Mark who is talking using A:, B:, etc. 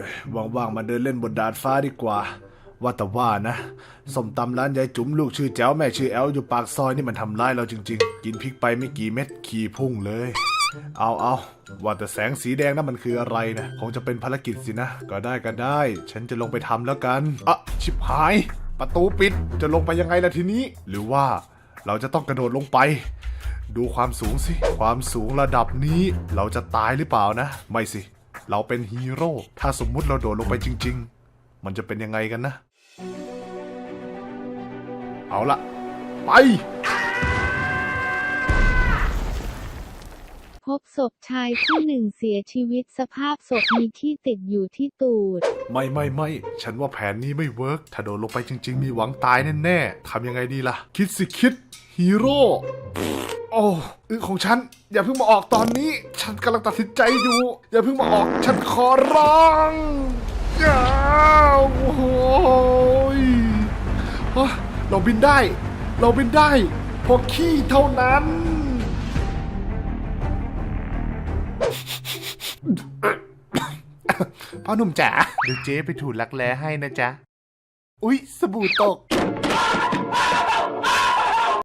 A: ยว่างๆมาเดินเล่นบนดาดฟ้าดีกว่า ว่าแต่ว่านะส้มตำร้านยายจุ๋มลูกชื่อแจ๋วแม่ชื่อแอลอยู่ปากซอยนี่มันทำร้ายเราจริง ๆ กินพริกไปไม่กี่เม็ดขี่พุ่งเลย เอาเอาว่าแต่แสงสีแดงนั้นมันคืออะไรนะคงจะเป็นภารกิจสินะ ก็ได้ก็ได้ ฉันจะลงไปทำแล้วกันอะชิบหาย ประตูปิดจะลงไปยังไงล่ะทีนี้ หรือว่าเราจะต้องกระโดดลงไปดูความสูงสิ ความสูงระดับนี้เราจะตายหรือเปล่านะ ไม่สิ เราเป็นฮีโร่ ถ้าสมมุติเราโดดลงไปจริง ๆ มันจะเป็นยังไงกันนะ เอาละไป
B: พบศพชายผู้หนึ่งเสียชีวิตสภาพศพมีขี้ติดอยู่ที่ตูด
A: ไม่ไม่ไม่ฉันว่าแผนนี้ไม่เวิร์กถ้าโดดลงไปจริง ๆ มีหวังตายแน่ๆทำยังไงดีล่ะ คิดสิคิดฮีโร่ โอ้อึของฉัน อย่าเพิ่งมาออกตอนนี้ ฉันกำลังตัดสินใจอยู่ อย่าเพิ่งมาออก ฉันขอร้องอย่าโอ้โหยเฮ้ยเราบินได้ เราบินได้เพราะขี้เท่านั้นพ่อหนุ่มจ๋าเดี๋ยวเจ๊ไปถูรักแร้ให้นะจ๊ะ อุ๊ย สบู่ตก